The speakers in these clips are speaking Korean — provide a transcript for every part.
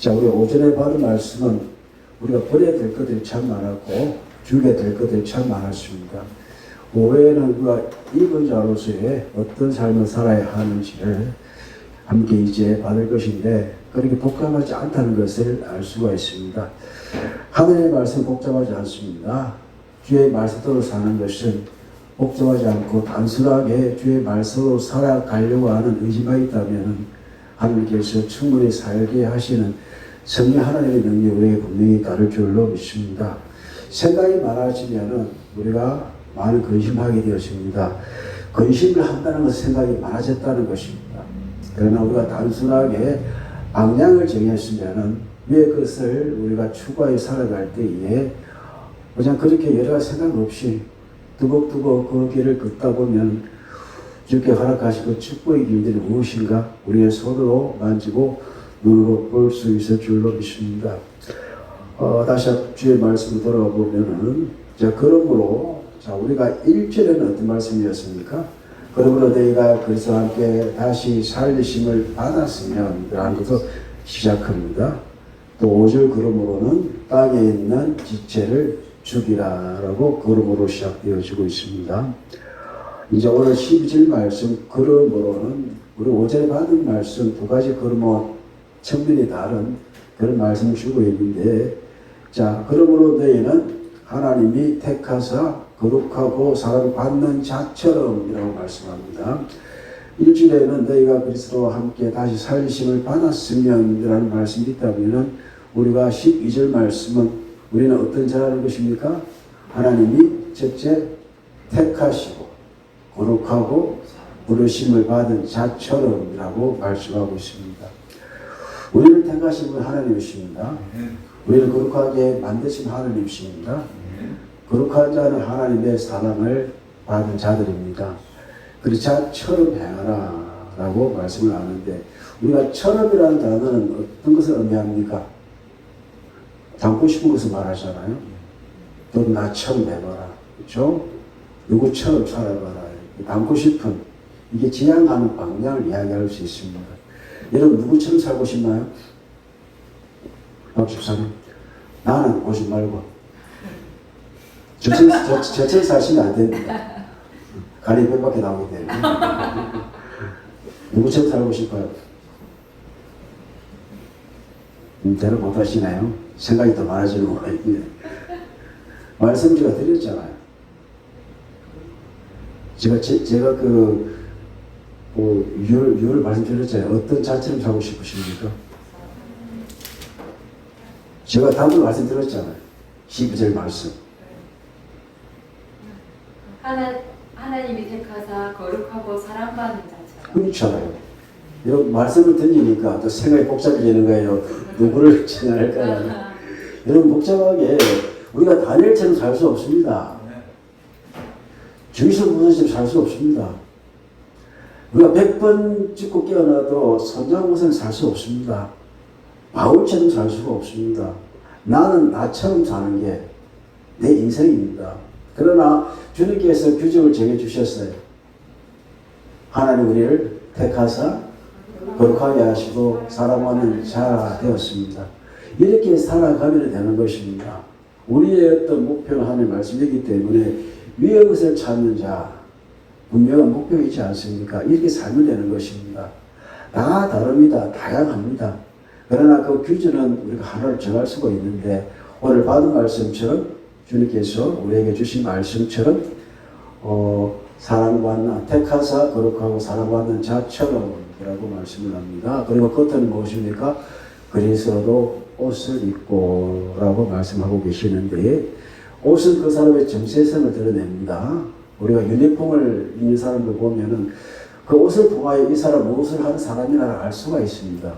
자, 우리 오전에 받은 말씀은 우리가 버려야 될 것들이 참 많았고, 주게 될 것들이 참 많았습니다. 오후에는 우리가 입은 자로서의 어떤 삶을 살아야 하는지를 함께 이제 받을 것인데, 그렇게 복잡하지 않다는 것을 알 수가 있습니다. 하늘의 말씀 복잡하지 않습니다. 주의 말씀대로 사는 것은 복잡하지 않고 단순하게 주의 말씀으로 살아가려고 하는 의지만 있다면 하나님께서 충분히 살게 하시는 성령 하나님의 우리에게 분명히 따를 줄로 믿습니다. 생각이 많아지면은 우리가 많은 근심하게 되었습니다. 근심을 한다는 것은 생각이 많아졌다는 것입니다. 그러나 우리가 단순하게 방향을 정했으면은 위의 것을 우리가 추구하여 살아갈 때에 그냥 그렇게 여러 생각 없이 두벅두벅 그 길을 걷다 보면 주께 허락하시고 축복의 길들이 무엇인가 우리의 손으로 만지고 눈으로 볼 수 있을 줄로 믿습니다. 어, 다시 주의 말씀 돌아가 보면은 자 그러므로 자 우리가 1절에는 어떤 말씀이었습니까? 그러므로 너희가 그리스도와 함께 다시 살리심을 받았으면 라는 것도 시작합니다. 또 5절 그러므로는 땅에 있는 지체를 죽이라라고 그러므로 시작되어지고 있습니다. 이제 오늘 12절 말씀 그러므로는 우리 5절에 받은 말씀 두 가지 그러므로 측면이 다른 그런 말씀을 주고 있는데 자 그러므로 너희는 하나님이 택하사 거룩하고 사랑 받는 자처럼이라고 말씀합니다. 일주일에는 너희가 그리스도와 함께 다시 살리심을 받았으면이라는 말씀이 있다면은 우리가 12절 말씀은 우리는 어떤 자라는 것입니까? 하나님이 첫째 택하시고 거룩하고 부르심을 받은 자처럼이라고 말씀하고 있습니다. 우리를 택하신 분 하나님이십니다. 우리를 거룩하게 만드신 하나님이십니다. 거룩한 자는 하나님의 사랑을 받은 자들입니다. 그리 자처럼 행하라 라고 말씀을 하는데 우리가 처럼이라는 단어는 어떤 것을 의미합니까? 담고 싶은 것을 말하잖아요. 너 나처럼 해봐라. 그렇죠? 누구처럼 살아봐라. 담고 싶은 이게 지향하는 방향을 이야기할 수 있습니다. 여러분 누구처럼 살고 싶나요? 박 집사님 나는 오지 말고 저처럼, 저, 저처럼 사시면 안 됩니다. 가리배밖에 나오기 때문에 누구처럼 살고 싶어요? 음, 대로 못 하시나요? 생각이 더 많아지는 거 같은데 말씀 제가 드렸잖아요. 제가 제, 제가 그 뭐, 유월, 유월 말씀드렸잖아요. 어떤 자처럼 살고 싶으십니까? 제가 답을 말씀드렸잖아요. 12절 말씀. 하나, 하나님이 택하사 거룩하고 사랑받는 자처럼 그렇잖아요. 여러분, 말씀을 던지니까 또 생각이 복잡해지는 거예요. 누구를 지나갈까요? 여러분, 복잡하게 우리가 다니엘처럼 살 수 없습니다. 주의서 무너지면 살 수 없습니다. 우리가 백번 찍고 깨어나도 선장못은 살수 없습니다. 바울처럼 살 수가 없습니다. 나는 나처럼 사는 게 내 인생입니다. 그러나 주님께서 규정을 정해주셨어요. 하나님 우리를 택하사 거룩하게 하시고 사랑하는 자 되었습니다. 이렇게 살아가면 되는 것입니다. 우리의 어떤 목표는 하나님 말씀이기 때문에 위의 것을 찾는 자, 분명한 목표가 있지 않습니까? 이렇게 살면 되는 것입니다. 다 다릅니다. 다양합니다. 그러나 그 규준은 우리가 하나를 정할 수가 있는데 오늘 받은 말씀처럼 주님께서 우리에게 주신 말씀처럼 어, 사랑받는 택하사 거룩하고 사랑받는 자처럼이라고 말씀을 합니다. 그리고 겉은 무엇입니까? 그리스도 옷을 입고라고 말씀하고 계시는데 옷은 그 사람의 정체성을 드러냅니다. 우리가 유니폼을 입는 사람들 보면은 그 옷을 통하여 이 사람 무엇을 하는 사람이라 알 수가 있습니다.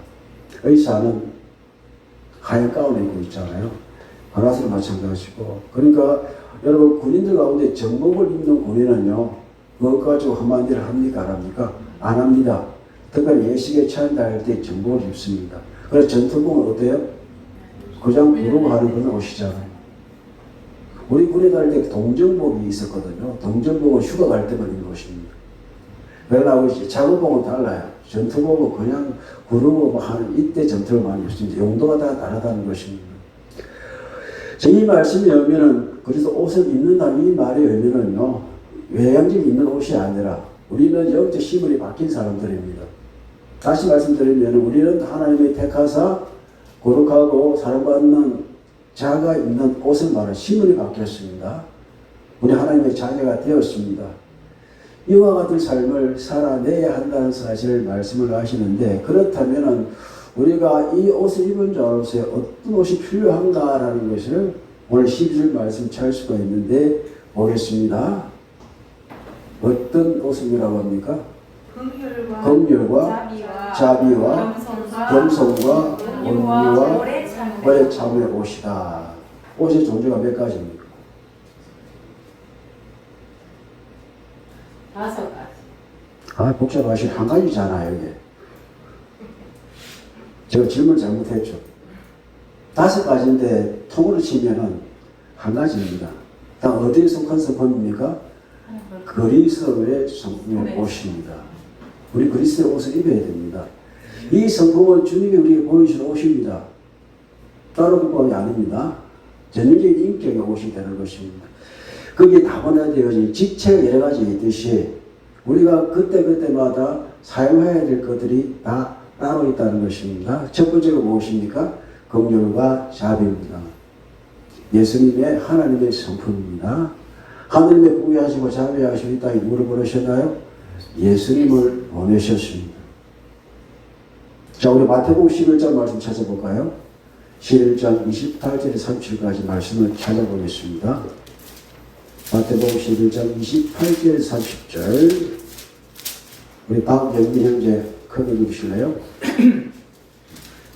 의사는 하얀 가운을 입고 있잖아요. 바라스도 마찬가지고. 그러니까 여러분 군인들 가운데 정복을 입는 군인은요. 그것 가지고 한마디를 합니까? 안 합니까? 안 합니다. 특별히 예식에 차인다 할 때 정복을 입습니다. 그래서 전투복은 어때요? 그냥 부르고 하는 건 옷이잖아요. 우리 군에 갈 때 동정복이 있었거든요. 동정복은 휴가 갈 때만 입는 것입니다. 그러나 이제 작업복은 달라요. 전투복은 그냥 구르고 뭐 하는 이때 전투를 많이 했습니다. 용도가 다 다르다는 것입니다. 자, 이 말씀이 오면은 그래서 옷을 입는다는 이 말의 의미는요 외양적인 입는 옷이 아니라 우리는 영적 시물이 바뀐 사람들입니다. 다시 말씀드리면 우리는 하나님의 택하사 거룩하고 사랑받는 자가 입는 옷을 말하는 시물이 바뀌었습니다. 우리 하나님의 자녀가 되었습니다. 이와 같은 삶을 살아내야 한다는 사실을 말씀을 하시는데 그렇다면 우리가 이 옷을 입은 자로서 어떤 옷이 필요한가라는 것을 오늘 12절 말씀 찾을 수가 있는데 보겠습니다. 어떤 옷이라고 합니까? 긍휼과 자비와 자비와 겸손과 겸손과 온유와 오래 참의 옷이다. 옷의 종류가 몇 가지입니까? 다섯 가지. 아, 복잡하신 한 가지잖아요, 이게. 제가 질문 잘못했죠. 다섯 가지인데 통으로 치면은 한 가지입니다. 다 어디에 속한 성품입니까? 그리스도의 성품의 네. 옷입니다. 우리 그리스도의 옷을 입어야 됩니다. 이 성품은 주님이 우리에게 보여주신 옷입니다. 것법이 아닙니다. 전형적인 인격의 옷이 되는 것입니다. 거기에 다분화되어진 직책 여러 가지 있듯이 우리가 그때그때마다 사용해야 될 것들이 다 따로 있다는 것입니다. 첫 번째가 무엇입니까? 긍휼과 자비입니다. 예수님의 하나님의 성품입니다. 하나님의 구애하시고 자비하시고 이 땅에 누구를 보내셨나요? 예수님을 보내셨습니다. 자, 우리 마태복음 11장 말씀 찾아볼까요? 11장 28절에 37까지 말씀을 찾아보겠습니다. 마태복음 11장 28절 30절 우리 박영민 형제 크게 읽으실래요?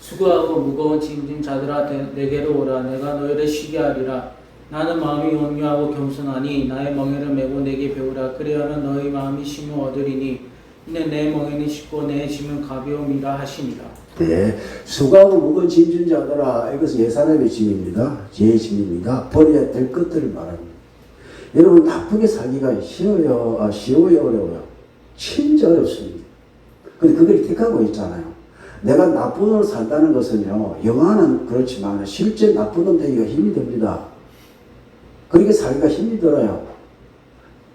수고하고 무거운 짐진 자들아 내- 내게로 오라 내가 너희를 쉬게 하리라 나는 마음이 온유하고 겸손하니 나의 멍에를 메고 내게 배우라 그리하면 너희 마음이 쉼을 얻으리니 이는 내 멍에는 쉽고 내 짐은 가벼움이라 하시니라 네, 수고하고 무거운 짐진 자들아 이것은 예사람의 짐입니다. 제 짐입니다. 버려야 될 것들을 말합니다. 여러분 나쁘게 살기가 쉬워요, 아, 쉬워요, 어려워요? 진짜 어렵습니다. 근데 그걸 택하고 있잖아요. 내가 나쁜 놈을 산다는 것은요, 영화는 그렇지만 실제 나쁜 놈 되기가 힘이 듭니다. 그렇게 살기가 힘이 들어요.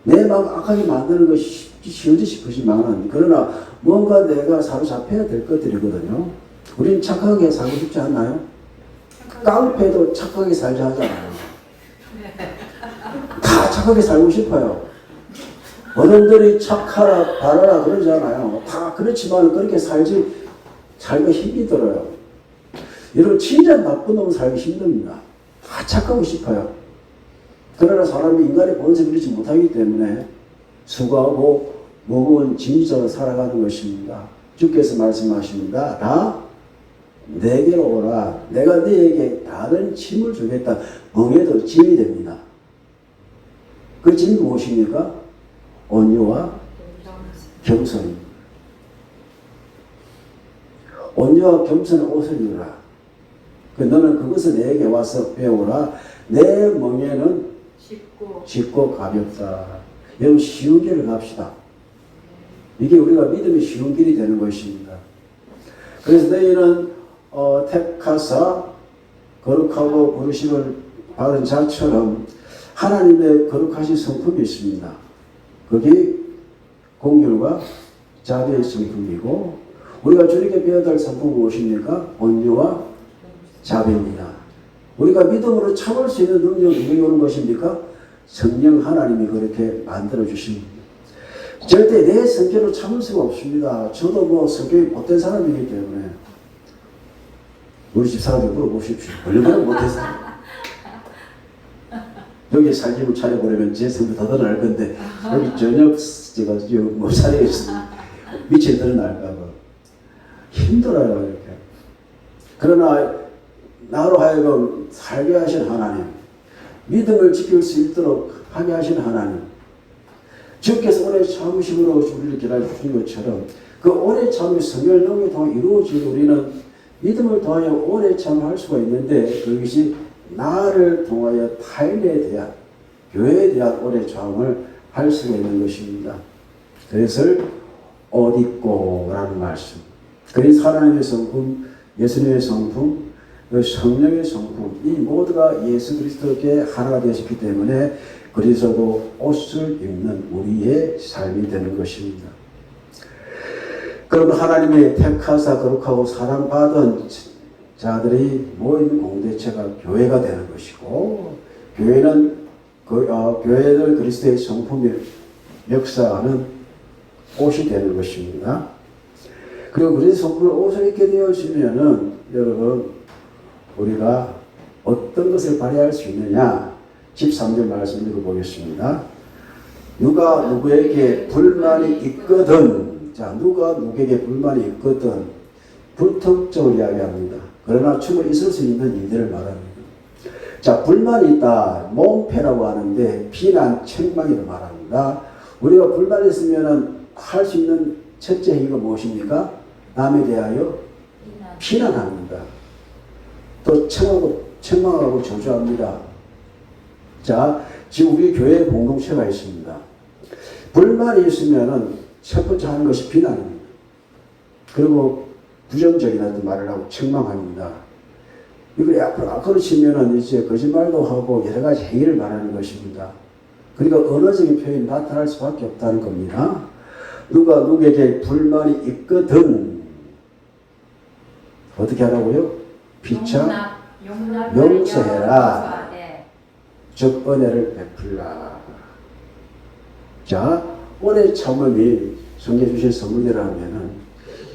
내 마음 악하게 만드는 것이 쉬운지 싶으시만은 그러나 뭔가 내가 사로잡혀야 될 것들이거든요. 우리는 착하게 살고 싶지 않나요? 깡패도 착하게 살자 하잖아요. 다 착하게 살고 싶어요. 어른들이 착하라 바라라 그러잖아요. 다 그렇지만 그렇게 살지 살기가 힘이 들어요. 여러분 진짜 나쁜 놈은 살기 힘듭니다. 다 착하고 싶어요. 그러나 사람이 인간의 본성을 잃지 못하기 때문에 수고하고 무거운 짐자로 살아가는 것입니다. 주께서 말씀하십니다. 다 내게로 오라. 내가 너에게 다른 짐을 주겠다. 멍에도 짐이 됩니다. 그 짐이 무엇입니까? 온유와 겸손입니다. 온유와 겸손의 옷을 입으라. 그 너는 그것을 내게 와서 배우라. 내 멍에는 쉽고 쉽고 가볍다. 여러분 쉬운 길을 갑시다. 이게 우리가 믿음이 쉬운 길이 되는 것입니다. 그래서 너희는 어, 택하사 거룩하고 부르심을 받은 자처럼 하나님의 거룩하신 성품이 있습니다. 그게 공율과 자비의 성품이고 우리가 주님께 배워야 할 성품은 무엇입니까? 온유와 자비입니다. 우리가 믿음으로 참을 수 있는 능력이 누구에게 오는 것입니까? 성령 하나님이 그렇게 만들어 주십니다. 절대 내 성격으로 참을 수가 없습니다. 저도 뭐 성격이 못된 사람이기 때문에 우리 집 사람들 물어보십시오. 얼마나 못했어요? 여기 살림을 차려보려면 제 성격 더 드러날 건데 여기 저녁 제가 못 차리겠습니다. 미쳐 드러날까봐 힘들어요 이렇게. 그러나 나로 하여금 살게 하신 하나님, 믿음을 지킬 수 있도록 하게 하신 하나님, 주께서 오래 참으심으로 우리를 기다려주신 것처럼 그 오래 참이 성결 능력을 통해 이루어진 우리는 믿음을 통하여 오래 참할 수가 있는데 그것이 나를 통하여 타인에 대한 교회에 대한 오래 참을 할 수가 있는 것입니다. 그것을 옷 입고라는 말씀. 그래서 하나님의 성품, 예수님의 성품, 그 성령의 성품 이 모두가 예수 그리스도께 하나가 되었기 때문에 그리스도 옷을 입는 우리의 삶이 되는 것입니다. 그럼 하나님의 택하사 거룩하고 사랑받은 자들이 모인 공동체가 교회가 되는 것이고 교회는 그, 어, 교회를 그리스도의 성품이 역사하는 옷이 되는 것입니다. 그리고 그리스도 성품을 옷을 입게 되어지면은 여러분 우리가 어떤 것을 발휘할 수 있느냐 13절 말씀 읽어보겠습니다. 누가 누구에게 불만이 있거든 자 누가 누구에게 불만이 있거든 불특정을 이야기합니다. 그러나 충분히 있을 수 있는 일들을 말합니다. 자 불만이 있다 몽패라고 하는데 비난 책망이를 말합니다. 우리가 불만이 있으면 할 수 있는 첫째 행위가 무엇입니까? 남에 대하여 비난합니다. 또 청하고 책망하고 저주합니다. 자, 지금 우리 교회 공동체가 있습니다. 불만이 있으면은 첫 번째 하는 것이 비난입니다. 그리고 부정적인 어떤 말을 하고 책망합니다. 이걸 앞으로 앞으로 치면은 이제 거짓말도 하고 여러 가지 행위를 말하는 것입니다. 그러니까 언어적인 표현이 나타날 수밖에 없다는 겁니다. 누가 누구에게 불만이 있거든 어떻게 하라고요? 용납, 용서해라. 네. 즉 은혜를 베풀라. 자, 올해 참음이 성경 주신 선물이라면은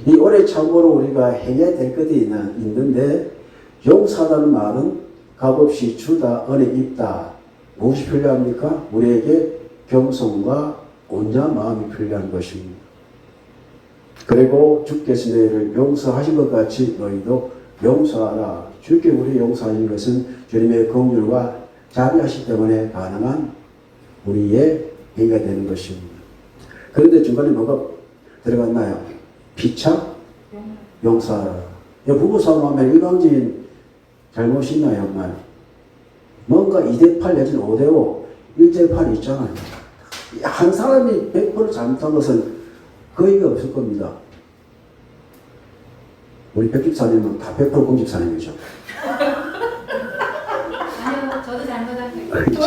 이 올해 참으로 우리가 해야 될 것이 있는, 있는데 용서하다는 말은 값없이 주다, 은혜 입다. 무엇이 필요합니까? 우리에게 겸손과 온전한 마음이 필요한 것입니다. 그리고 주께서 너희를 용서하신 것 같이 너희도 용서하라. 주께 우리 용서하신 것은 주님의 긍휼과 자비하시 때문에 가능한 우리의 행위가 되는 것입니다. 그런데 중간에 뭐가 들어갔나요? 피차. 용서하라. 부부 싸움하면 일방적인 잘못이 있나요, 없나요? 뭔가 2대8 내지는 5대5, 1대8 있잖아요. 한 사람이 100% 잘못한 것은 거의 없을 겁니다. 우리 백집사님은 다 100% 공집사님이죠. 그렇죠.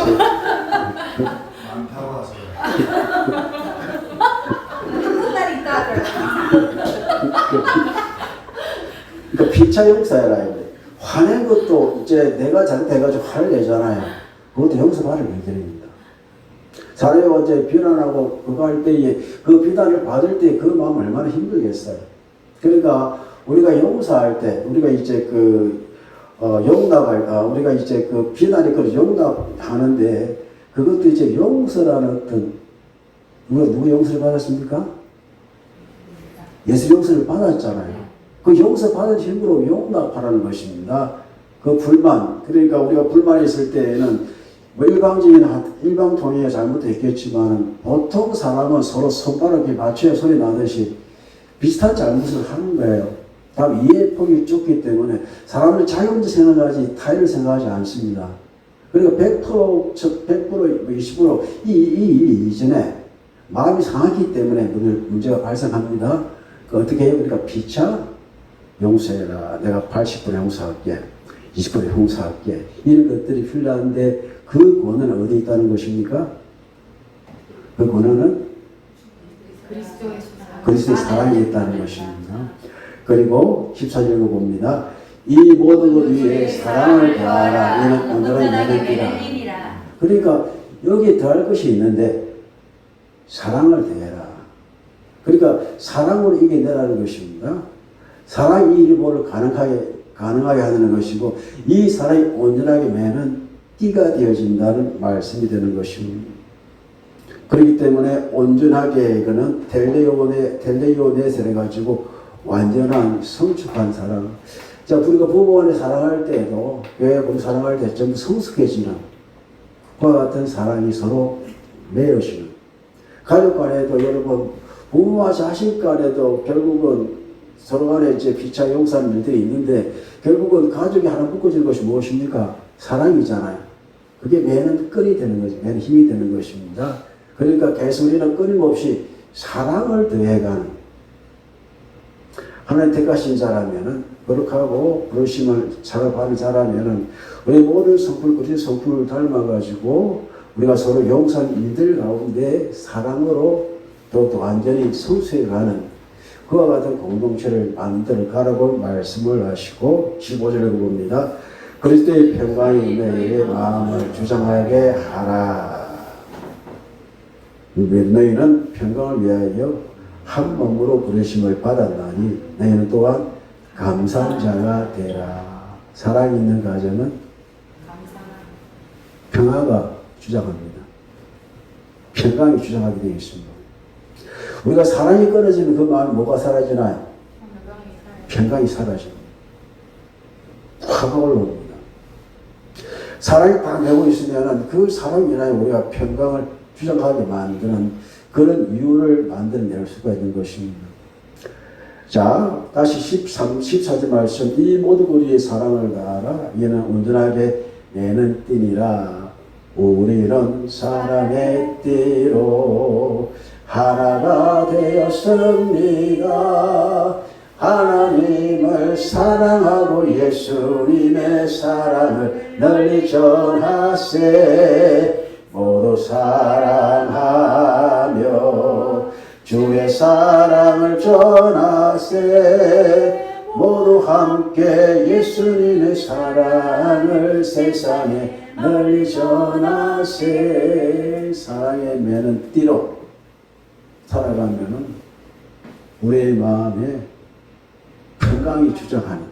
많다고 하세요. 한날 있다 하더라고요. 그러니까 피차. 이거. 화낸 것도 이제 내가 잘못해가지고 화를 내잖아요. 그것도 용서받을 일들입니다. 사람이 어제 비난하고 그거 할 때에 그 비난을 받을 때 그 마음 얼마나 힘들겠어요. 그러니까 우리가 용서할 때 우리가 이제 그 어, 용납할 아, 우리가 이제 그 비난이 그 용납하는데 그것도 이제 용서라는 어떤 누가 누구 용서를 받았습니까? 예수 용서를 받았잖아요. 그 용서 받은 힘으로 용납하라는 것입니다. 그 불만, 그러니까 우리가 불만이 있을 때에는 뭐 일방적인 한- 일방 통행에 잘못했겠지만 보통 사람은 서로 손바닥에 맞춰야 소리 나듯이 비슷한 잘못을 하는 거예요. 다음 이해 폭이 좁기 때문에 사람을 자기 혼자 생각하지 타인을 생각하지 않습니다. 그리고 100%, 즉 100%, 20%, 이, 이, 이 이전에 마음이 상하기 때문에 문- 문제가 발생합니다. 그 어떻게 해요? 그러니까 피차 용서해라. 내가 80% 용서할게. 20% 용서할게. 이런 것들이 필요한데 그 권한은 어디 있다는 것입니까? 그 권한은. 그리스도의 사랑에 있다는 것입니다. 그리고 14절 봅니다. 이 모든 것 위에 사랑을 더하라. 이는 온전한. 일이라. 그러니까 여기에 더할 것이 있는데 사랑을 더해라. 그러니까 사랑으로 이겨내라는 것입니다. 사랑이 이 일본을 가능하게 가능하게 하는 것이고 이 사랑이 온전하게 매는 띠가 되어진다는 말씀이 되는 것입니다. 그렇기 때문에 온전하게 이거는 텔레오네 텔레오네스를 가지고 완전한 성숙한 사랑. 자 우리가 부부 간에 사랑할 때에도 교회 공 사랑할 때 좀 성숙해지는 그와 같은 사랑이 서로 맺어지는 가족 간에도 여러분 부모와 자식 간에도 결국은 서로 간에 이제 피차 용서하는 일들이 있는데 결국은 가족이 하나 묶어질 것이 무엇입니까? 사랑이잖아요. 그게 매는 끈이 되는 거죠. 매는 힘이 되는 것입니다. 그러니까 우리는 끊임없이 사랑을 더해가는 하나님 택하신 자라면은 거룩하고 부르심을 작업하는 자라면은 우리 모든 성품 그리 성품을 닮아가지고 우리가 서로 용산 이들 가운데 사랑으로 또, 또 완전히 성수해가는 그와 같은 공동체를 만들어 가라고 말씀을 하시고 15절을 봅니다. 그리스도의 평강이 너희의 마음을 주장하게 하라. 너희는 평강을 위하여 한 몸으로 부르심을 받았나니 너희는 또한 감사한 자가 되라. 사랑 있는 가정은 평화가 주장합니다. 평강이 주장하게 되어 있습니다. 우리가 사랑이 끊어지면 그 마음이 뭐가 사라지나요? 평강이 사라집니다. 화가 올라옵니다. 사랑이 딱 내고 있으면 그 사랑이 인하여 우리가 평강을 주장하게 만드는 그런 이유를 만들어낼 수가 있는 것입니다. 자, 다시 13, 14절 말씀. 이 모든 우리의 사랑을 다하라. 이는 온전하게 내는 띠니라. 우리는 사랑의 띠로 하나가 되었습니다. 하나님을 사랑하고 예수님의 사랑을 널리 전하세. 모두 사랑하며 주의 사랑을 전하세. 모두 함께 예수님의 사랑을 세상에 널리 전하세. 사랑의 매는 띠로 살아가면은 우리의 마음에 평강이 주장하는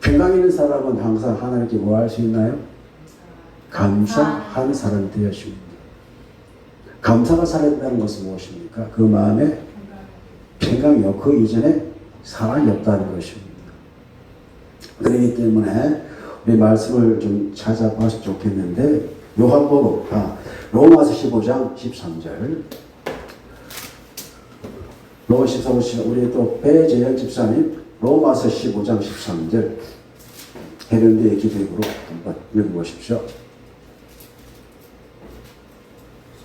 평강 있는 사람은 항상 하나님께 뭐 할 수 있나요? 감사하는 사람이 되어집니다. 감사가 살아있다는 것은 무엇입니까? 그 마음에 평강이요. 그 이전에 사랑이 없다는 것입니다. 그렇기 때문에 우리 말씀을 좀 찾아봐서 좋겠는데 요한복음 아, 로마서 15장 13절 로마 14장 우리 또 배재현 집사님 로마서 15장 13절 해련대의 기도으로 한번 읽어보십시오.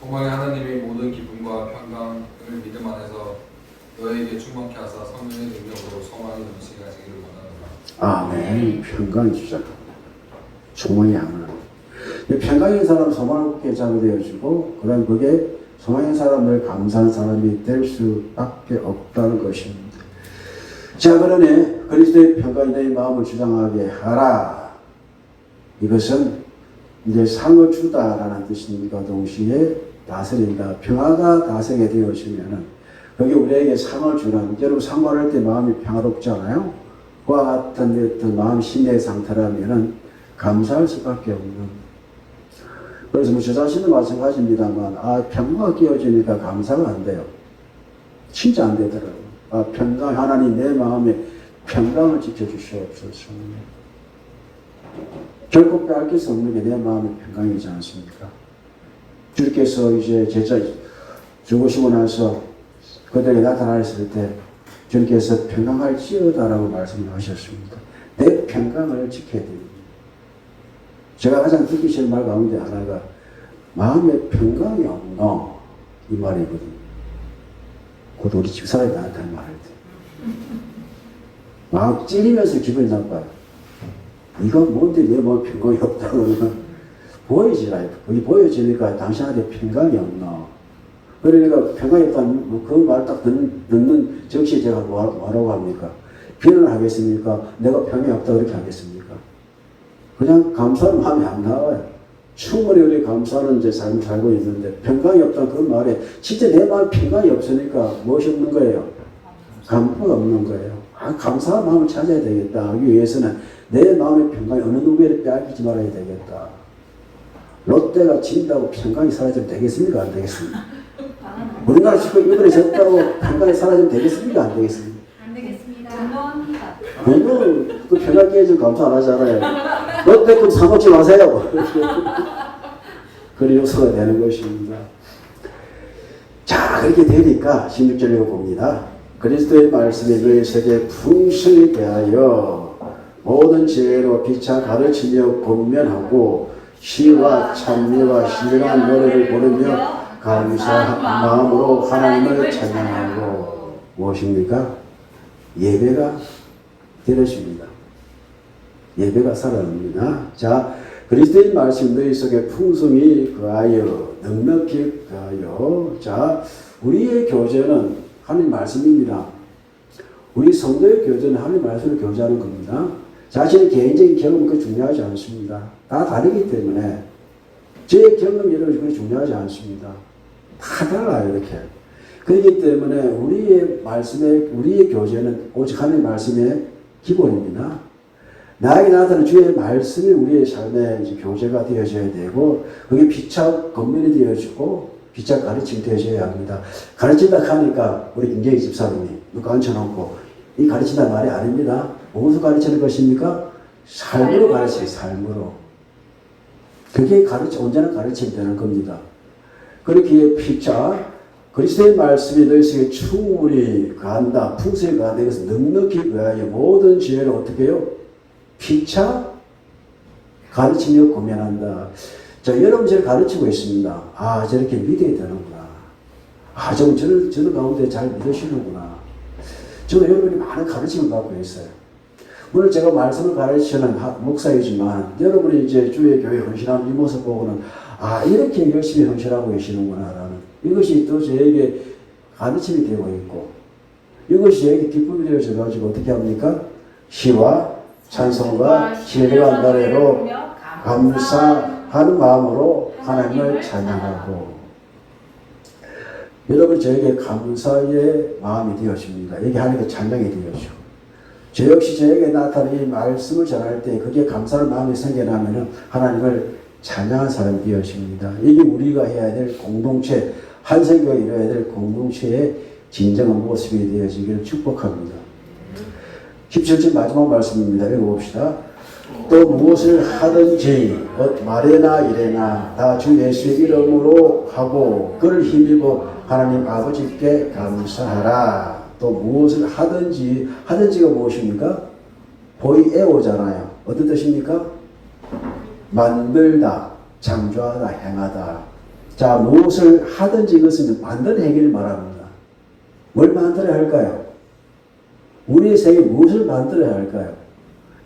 소망의 하나님의 모든 기쁨과 평강을 믿음 안에서 너에게 충만케 하사 성령의 능력으로 소망이 넘치게 하시기를 원하노라. 아멘. 평강이 주장. 소망이 하나. 평강인 사람 소망을 갖게 되어지고, 그 다음 그게 소망인 사람을 감사한 사람이 될 수밖에 없다는 것입니다. 자, 그러네. 그리스도의 평강이 너의 마음을 주장하게 하라. 이것은 이제 상을 주다라는 뜻입니다. 동시에 다스린다. 평화가 다스리게 되어지면은, 그게 우리에게 상을 주는, 여러분 상 받을 때 마음이 평화롭잖아요? 그와 같은 어떤 마음 심리의 상태라면은 감사할 수밖에 없는. 그래서 뭐저 자신도 마찬가지입니다만, 아, 평화가 끼어지니까 감사가 안 돼요. 진짜 안 되더라고요. 아, 평강, 하나님 내 마음에 평강을 지켜주시옵소서. 결코 빼앗길 수 없는 게 내 마음의 평강이지 않습니까? 주께서 이제 제자 죽으시고 나서 그들에게 나타나셨을 때 주님께서 평강할지어다라고 말씀을 하셨습니다. 내 평강을 지켜야 됩니다. 제가 가장 듣기 싫은 말 가운데 하나가 마음에 평강이 없노 이 말이거든요. 곧 우리 집사람이 나한테 한 말할 때. 막 찌르면서 기분이 나빠요. 이건 뭔데 내 마음에 평강이 없다 그러면 보여지라. 그게 보여지니까 당신한테 평강이 없나. 그러니까 평강이 없다면 그말 딱 듣는, 즉시 제가 뭐, 뭐라고 합니까? 비난을 하겠습니까? 내가 평이 없다 그렇게 하겠습니까? 그냥 감사는 마음이 안 나와요. 충분히 우리 감사는 이제 삶을 살고 있는데 평강이 없다 그 말에 진짜 내 마음에 평강이 없으니까 무엇이 없는 거예요? 감사가 없는 거예요. 아, 감사한 마음을 찾아야 되겠다. 하기 위해서는 내 마음의 평강이 어느 누구에게 빼앗기지 말아야 되겠다. 롯데가 진다고 평강이 사라지면 되겠습니까? 안 되겠습니까? 우리나라 지금 이번에 졌다고 평강이 사라지면 되겠습니까? 안 되겠습니까? 안 되겠습니다. 감사합니다. 그거 그 평강 깨지면 감사 안 하잖아요. 롯데급 사먹지 마세요. 그런 요소가 되는 것입니다. 자, 그렇게 되니까 16절에 봅니다. 그리스도의 말씀이 너희 세계 풍성히 대하여 모든 지혜로 피차 가르치며 권면하고 시와 찬미와 신령한 노래를 부르며 감사한 마음으로 하나님을 찬양하고 무엇입니까? 예배가 되어집니다. 예배가 살아납니다. 자, 그리스도인 말씀 너희 속에 풍성히 그하여 넉넉히 그하여 자, 우리의 교제는 하나님 말씀입니다. 우리 성도의 교제는 하나님 말씀을 교제하는 겁니다. 자신의 개인적인 경험은 그 중요하지 않습니다. 다 다르기 때문에 제 경험 이런 거 중요하지 않습니다. 다 달라요 이렇게. 그렇기 때문에 우리의 말씀의 우리의 교제는 오직 하나님 말씀의 기본입니다. 나에게 나타나는 주의 말씀이 우리의 삶의 이제 교제가 되어져야 되고 그게 피차 건면이 되어지고 피차 가르침 되어져야 합니다. 가르친다 하니까 우리 김경희 집사님이 누가 앉혀놓고 이 가르친다 말이 아닙니다. 무엇을 가르치는 것입니까? 삶으로 가르쳐요. 삶으로. 그게 언제나 가르치면 되는 겁니다. 그렇기에 피차 그리스도의 말씀이 너희 속에 충분히 간다. 풍성히 가다. 이것은 넉넉히 그하여 모든 지혜를 어떻게 해요? 피차 가르치며 고면한다. 자, 여러분 저를 가르치고 있습니다. 아, 저렇게 믿어야 되는구나. 아, 좀 저를, 저를 가운데 잘 믿으시는구나. 저는 여러분이 많은 가르침을 받고 있어요. 물론 제가 말씀을 가르치는 하- 목사이지만 여러분이 이제 주의 교회 헌신하는 이 모습 보고는 아, 이렇게 열심히 헌신하고 계시는구나라는 이것이 또 저에게 가르침이 되고 있고 이것이 저에게 기쁨이 되어져 가지고 어떻게 합니까? 시와 찬송과 신뢰와 노래로 감사하는 마음으로 하나님을 찬양하고 여러분 저에게 감사의 마음이 되어집니다. 이게 하나님의 찬양이 되어지고 저 역시 저에게 이 말씀을 전할 때 그게 감사의 마음이 생겨나면 하나님을 찬양한 사람이 되어집니다. 이게 우리가 해야 될 공동체 한생교가 이뤄야 될 공동체의 진정한 모습이 되어지기를 축복합니다. 17절 마지막 말씀입니다. 읽어봅시다. 또 무엇을 하든지 어, 말이나 이래나 다 주 예수의 이름으로 하고 그를 힘입어 하나님 아버지께 감사하라. 또 무엇을 하든지 하든지가 무엇입니까? 보이에오잖아요. 어떤 뜻입니까? 만들다, 창조하다, 행하다. 자, 무엇을 하든지 이것은 만드는 행위를 말합니다. 뭘 만들어야 할까요? 우리의 세계 무엇을 만들어야 할까요?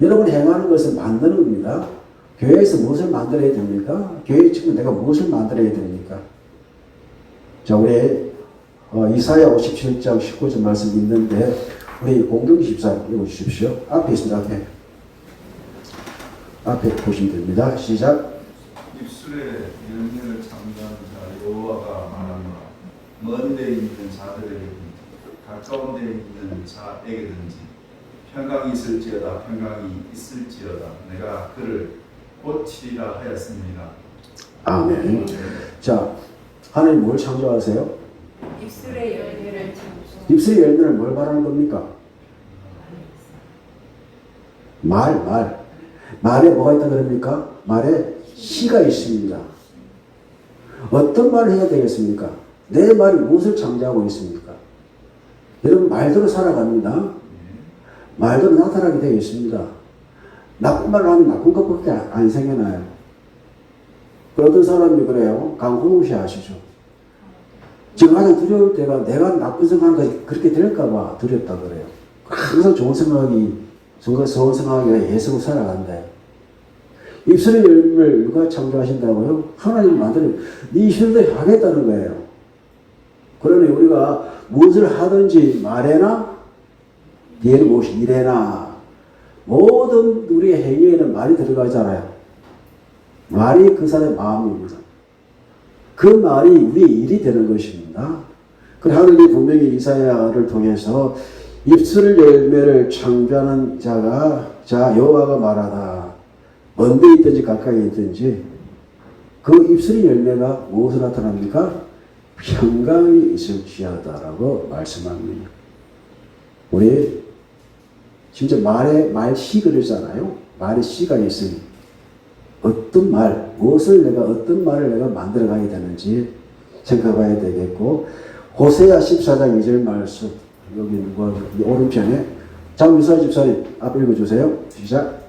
여러분 행하는 것은 만드는 겁니다. 교회에서 무엇을 만들어야 됩니까? 교회 지금 내가 무엇을 만들어야 됩니까? 자, 우리 어, 이사야 57장 19절 말씀 있는데 우리 공경 집사 읽어 주십시오. 앞에 있습니다. 앞에. 앞에 보시면 됩니다. 시작. 입술에 열매를 창조하는 자 여호와가 말하노라 먼데 있는 자들에게든지 가까운 데 있는 자에게든지 평강이 있을지어다 평강이 있을지어다 내가 그를 고치리라 하였습니다 아멘. 자, 하나님 뭘 창조하세요? 입술의 열매를 창조. 입술의 열매는 뭘 말하는 겁니까? 말, 말. 말에 뭐가 있다 그럽니까? 말에 시가 있습니다. 어떤 말을 해야 되겠습니까? 내 말이 무엇을 창조하고 있습니까? 여러분 말대로 살아갑니다. 말대로 나타나게 되어 있습니다. 나쁜 말을 하면 나쁜 것밖에 안 생겨나요. 그 어떤 사람이 그래요. 강홍우 씨 아시죠? 지금 가장 두려울 때가 내가 나쁜 생각하는 것이 그렇게 될까봐 두렵다 그래요. 항상 좋은 생각이, 좋은 생각이 예수로 살아간대. 입술의 열매를 누가 창조하신다고요? 하나님 만들어, 네 입술도 하겠다는 거예요. 그러니 우리가 무엇을 하든지 말해나, 뒤에는 무엇이 이래나, 모든 우리의 행위에는 말이 들어가잖아요. 말이 그 사람의 마음입니다. 그 말이 우리의 일이 되는 것입니다. 그 하늘이 분명히 이사야를 통해서 입술 열매를 창조하는 자가 자 여호와가 말하다 먼데 있든지 가까이 있든지 그 입술의 열매가 무엇을 나타납니까? 평강이 있을지어다라고 말씀합니다. 우리 진짜 말에 말씨 그러잖아요. 말에 씨가 있으니 어떤 말, 무엇을 내가 어떤 말을 내가 만들어 가야 되는지 생각해봐야 되겠고 호세아 14장 2절 말씀 여기 뭐 오른편에 장유사 집사님 앞 읽어주세요. 시작.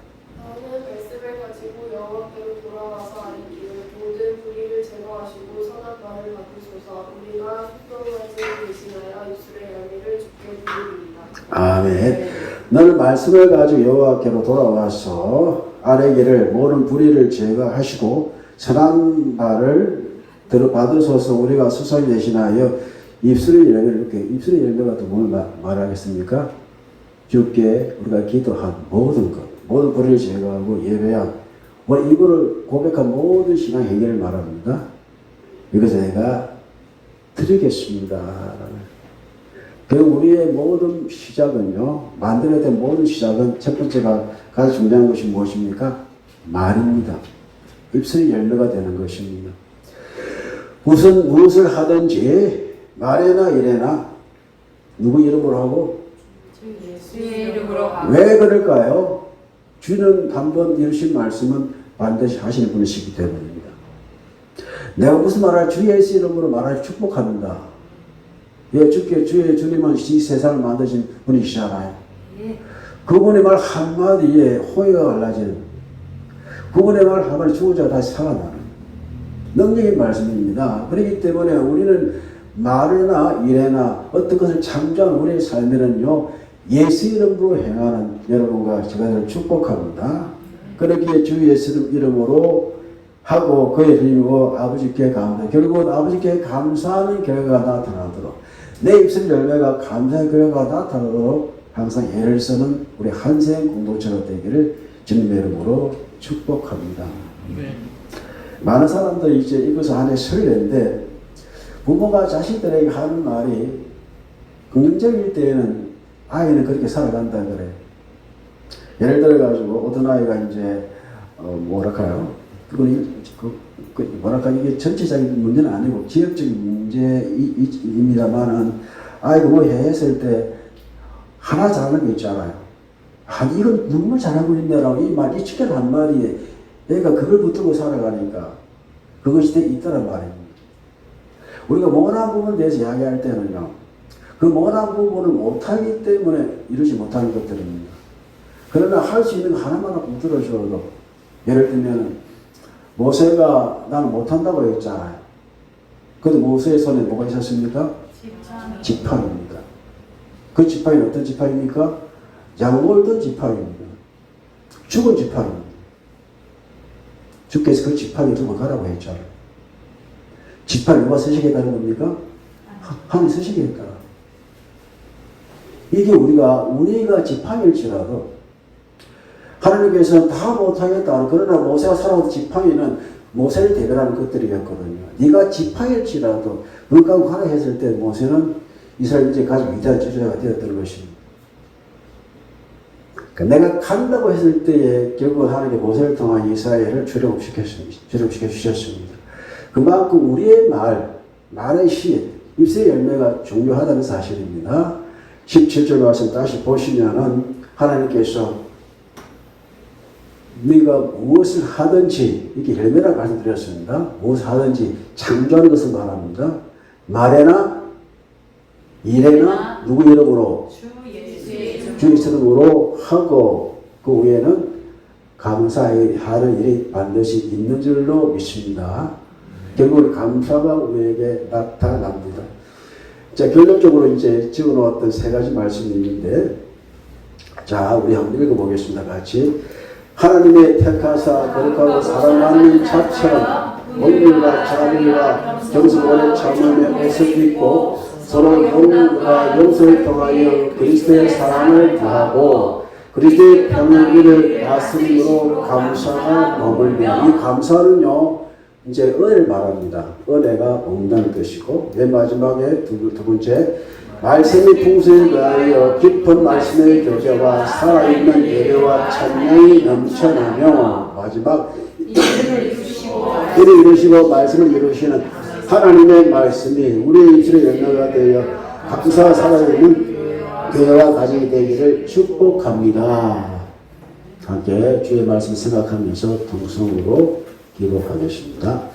아멘. 너는 말씀을 가지고 여호와께로 돌아와서 아래기를 모든 불의를 제거하시고 선한 말을 들어 받으소서 우리가 수설 대신하여 입술의 열매 이렇게 입술의 열매가 또 뭘 말하겠습니까? 주께 우리가 기도한 모든 것, 모든 불의를 제거하고 예배한 뭐 이거를 고백한 모든 신앙 행위를 말합니다. 이것을 내가 드리겠습니다. 그 우리의 모든 시작은요, 만들어야 된 모든 시작은 첫 번째가 가장 중요한 것이 무엇입니까? 말입니다. 입술의 열매가 되는 것입니다. 무슨 무엇을 하든지 말에나 이래나 누구 이름으로 하고 주의 이름으로 왜 그럴까요? 주는 한번 이루신 말씀은 반드시 하시는 분이시기 때문입니다. 내가 무슨 말할 주 예수 이름으로 말할 축복합니다. 예, 주께 주의 주님은 이 세상을 만드신 분이시잖아요. 그분의 말 한마디에 호의가 갈라지는 그분의 말 한마디 죽은 자가 다시 살아나는 능력의 말씀입니다. 그렇기 때문에 우리는 말이나 일이나 어떤 것을 창조한 우리의 삶에는요 예수 이름으로 행하는 여러분과 제가 축복합니다. 그렇기에 주 예수 이름으로 하고 그의 주님이고 아버지께 감사 결국은 아버지께 감사하는 결과가 나타나도록 내 입술 열매가 감사의 결과가 나타나도록 항상 애를 쓰는 우리 한생 공동체가 되기를 주님의 이름으로 축복합니다. 많은 사람들이 이제 이것을 하나의 설레인데 부모가 자식들에게 하는 말이 긍정적일 때에는 아이는 그렇게 살아간다 그래. 예를 들어 가지고 어떤 아이가 이제 어 뭐랄까요? 그건 그, 그 뭐랄까 이게 전체적인 문제는 아니고 지역적인 문제입니다만은 아이가 뭐 했을 때 하나 잘하는 게 있잖아요. 아 이건 너무 잘하고 있네라고 이 말 이 치킨 한 마리에 얘가 그걸 붙들고 살아가니까 그것이 돼 있다는 말입니다. 우리가 모난 부분에 대해서 이야기할 때는요, 그 모난 부분을 못하기 때문에 이루지 못하는 것들입니다. 그러나 할 수 있는 거 하나만 붙들어줘도, 예를 들면, 모세가 나는 못한다고 했잖아요. 근데 모세의 손에 뭐가 있었습니까? 지팡입니다. 그 지팡이는 어떤 지팡입니까? 양몰던 지팡입니다. 죽은 지팡입니다. 주께서 그 지팡이 두고 가라고 했잖아요. 지팡이 누가 쓰시겠다는 겁니까? 하- 하나님 쓰시겠다. 이게 우리가, 우리가 지팡일지라도 하나님께서는 다 못하겠다. 그러나 모세가 살아온 지팡이는 모세를 대변하는 것들이었거든요. 네가 지팡일지라도 그까고 가라 했을 때 모세는 이스라엘 이제 가장 위대한 지도자가 되었던 것입니다. 그러니까 내가 간다고 했을 때에 결국 하나님의 모세를 통한 이스라엘을. 출애굽시켜 주셨습니다. 그만큼 우리의 말, 말의 시, 입술의 열매가 중요하다는 사실입니다. 17절 말씀 다시 보시면은 하나님께서 네가 무엇을 하든지 이렇게 열매라 말씀드렸습니다. 무엇을 하든지 창조하는 것을 말합니다. 말에나 일에나 누구 이름으로 주주 이름으로 하고 그 후에는 감사하는 일이 반드시 있는 줄로 믿습니다. 결국은 감사가 우리에게 나타납니다. 자, 결론적으로 이제 적어놓았던 세 가지 말씀이 있는데, 자, 우리 한번 읽어보겠습니다. 같이. 하나님의 택하사 거룩하고 사랑하는 자처럼 온유와 자비와 정성을 참으며 애써 있고 서로 용과 용서를 통하여 그리스도의 사랑을 다하고 그리스도의 평안을 다스림으로 감사가 머물며 이 감사는요 이제 은혜를 말합니다. 은혜가 온다는 것이고 맨 마지막에 두, 두 번째 말씀의 풍성에 가하여 깊은 말씀의 교제와 살아있는 예배와 찬양이 넘쳐나며 마지막 이를 이루시고 말씀을 이루시는 하나님의 말씀이 우리의 입술의 열매가 되어 감사 살아있는 교회와 가정이 되기를 축복합니다. 함께 주의 말씀 생각하면서 동성으로 기도하겠습니다.